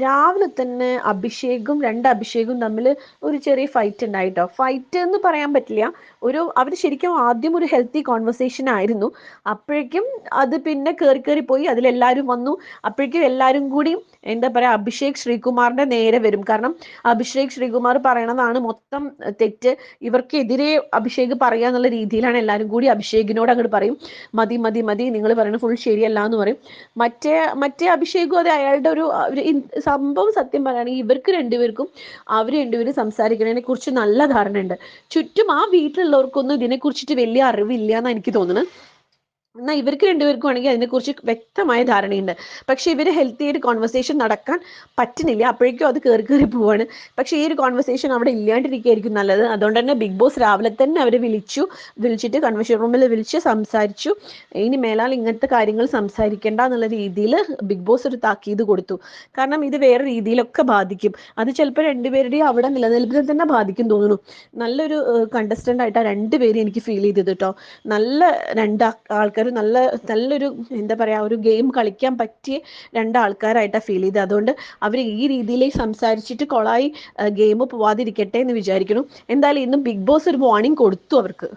രാവിലെ തന്നെ അഭിഷേകും രണ്ട് അഭിഷേകും തമ്മിൽ ഒരു ചെറിയ ഫൈറ്റ് ഉണ്ടായിട്ടോ. ഫൈറ്റ് എന്ന് പറയാൻ പറ്റില്ല. ഒരു അവർ ശരിക്കും ആദ്യം ഒരു ഹെൽത്തി കോൺവെർസേഷൻ ആയിരുന്നു. അപ്പോഴേക്കും അത് പിന്നെ കയറി കയറി പോയി. അതിലെല്ലാവരും വന്നു. അപ്പോഴേക്കും എല്ലാവരും കൂടി എന്താ പറയുക അഭിഷേക് ശ്രീകുമാറിന്റെ നേരെ വരും. കാരണം അഭിഷേക് ശ്രീകുമാർ പറയണതാണ് മൊത്തം തെറ്റ്. ഇവർക്കെതിരെ അഭിഷേക് പറയുക എന്നുള്ള രീതിയിലാണ് എല്ലാവരും കൂടി അഭിഷേകിനോട് അങ്ങോട്ട് പറയും. മതി മതി മതി നിങ്ങൾ പറയുന്നത് ഫുൾ ശരിയല്ല എന്ന് പറയും. മറ്റേ മറ്റേ അഭിഷേകും അത് അയാളുടെ ഒരു സംഭവം സത്യം പറയുകയാണെങ്കിൽ ഇവർക്ക് രണ്ടുപേർക്കും അവർ രണ്ടുപേരും സംസാരിക്കുന്നതിനെ കുറിച്ച് നല്ല ധാരണയുണ്ട്. ചുറ്റും ആ വീട്ടിലുള്ളവർക്കൊന്നും ഇതിനെ കുറിച്ചിട്ട് വലിയ അറിവില്ല എന്നാണ് എനിക്ക് തോന്നുന്നത്. എന്നാൽ ഇവർക്ക് രണ്ടുപേർക്കും ആണെങ്കിൽ അതിനെക്കുറിച്ച് വ്യക്തമായ ധാരണയുണ്ട്. പക്ഷെ ഇവർ ഹെൽത്തി ആയിട്ട് കോൺവെർസേഷൻ നടക്കാൻ പറ്റുന്നില്ല. അപ്പോഴേക്കും അത് കയറി കയറി പോവാണ്. പക്ഷേ ഈ ഒരു കോൺവെർസേഷൻ അവിടെ ഇല്ലാണ്ടിരിക്കുകയായിരിക്കും നല്ലത്. അതുകൊണ്ട് തന്നെ ബിഗ് ബോസ് രാവിലെ തന്നെ അവരെ വിളിച്ചു. വിളിച്ചിട്ട് കൺവെൻഷൻ റൂമിൽ വിളിച്ച് സംസാരിച്ചു. ഇനി മേലാൽ ഇങ്ങനത്തെ കാര്യങ്ങൾ സംസാരിക്കേണ്ട എന്നുള്ള രീതിയിൽ ബിഗ് ബോസ് ഒരു താക്കീത് കൊടുത്തു. കാരണം ഇത് വേറെ രീതിയിലൊക്കെ ബാധിക്കും. അത് ചിലപ്പോൾ രണ്ടുപേരുടെയും അവിടെ നിലനിൽപ്പിനെ തന്നെ ബാധിക്കും തോന്നുന്നു. നല്ലൊരു കണ്ടസ്റ്റന്റ് ആയിട്ട് ആ രണ്ടുപേരും എനിക്ക് ഫീൽ ചെയ്തത് കേട്ടോ. നല്ല രണ്ട് ആൾക്കാർ നല്ല നല്ലൊരു എന്താ പറയാ ഒരു ഗെയിം കളിക്കാൻ പറ്റിയ രണ്ട് ആൾക്കാരായിട്ടാണ് ഫീൽ ചെയ്തത്. അതുകൊണ്ട് അവർ ഈ രീതിയിൽ സംസാരിച്ചിട്ട് കൊളായി ഗെയിം പോവാതിരിക്കട്ടെ എന്ന് വിചാരിക്കുന്നു. എന്തായാലും ഇന്നും ബിഗ് ബോസ് ഒരു വാർണിംഗ് കൊടുത്തു അവർക്ക്.